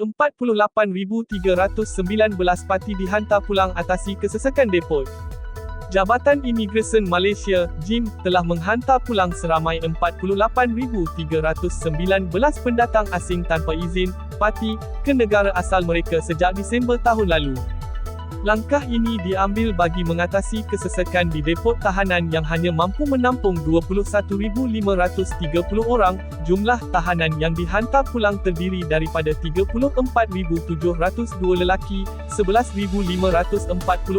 48,319 parti dihantar pulang atasi kesesakan depot. Jabatan Imigresen Malaysia, JIM, telah menghantar pulang seramai 48,319 pendatang asing tanpa izin, parti, ke negara asal mereka sejak Disember tahun lalu. Langkah ini diambil bagi mengatasi kesesakan di depot tahanan yang hanya mampu menampung 21,530 orang. Jumlah tahanan yang dihantar pulang terdiri daripada 34,702 lelaki, 11,540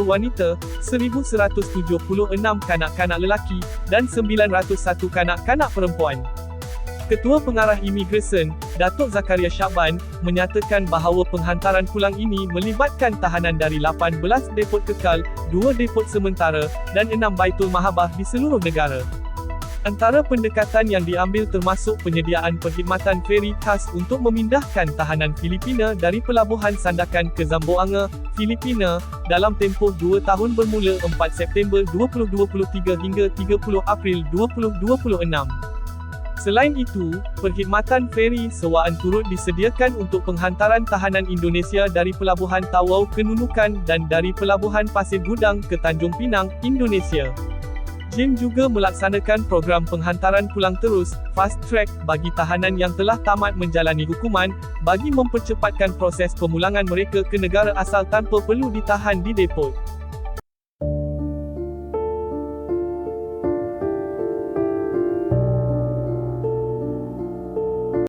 wanita, 1,176 kanak-kanak lelaki, dan 901 kanak-kanak perempuan. Ketua Pengarah Imigresen, Datuk Zakaria Syaban, menyatakan bahawa penghantaran pulang ini melibatkan tahanan dari 18 depot kekal, 2 depot sementara, dan 6 baitul mahabah di seluruh negara. Antara pendekatan yang diambil termasuk penyediaan perkhidmatan feri khas untuk memindahkan tahanan Filipina dari Pelabuhan Sandakan ke Zamboanga, Filipina, dalam tempoh 2 tahun bermula 4 September 2023 hingga 30 April 2026. Selain itu, perkhidmatan feri sewaan turut disediakan untuk penghantaran tahanan Indonesia dari Pelabuhan Tawau ke Nunukan dan dari Pelabuhan Pasir Gudang ke Tanjung Pinang, Indonesia. JIM juga melaksanakan program penghantaran pulang terus, fast track, bagi tahanan yang telah tamat menjalani hukuman, bagi mempercepatkan proses pemulangan mereka ke negara asal tanpa perlu ditahan di depot.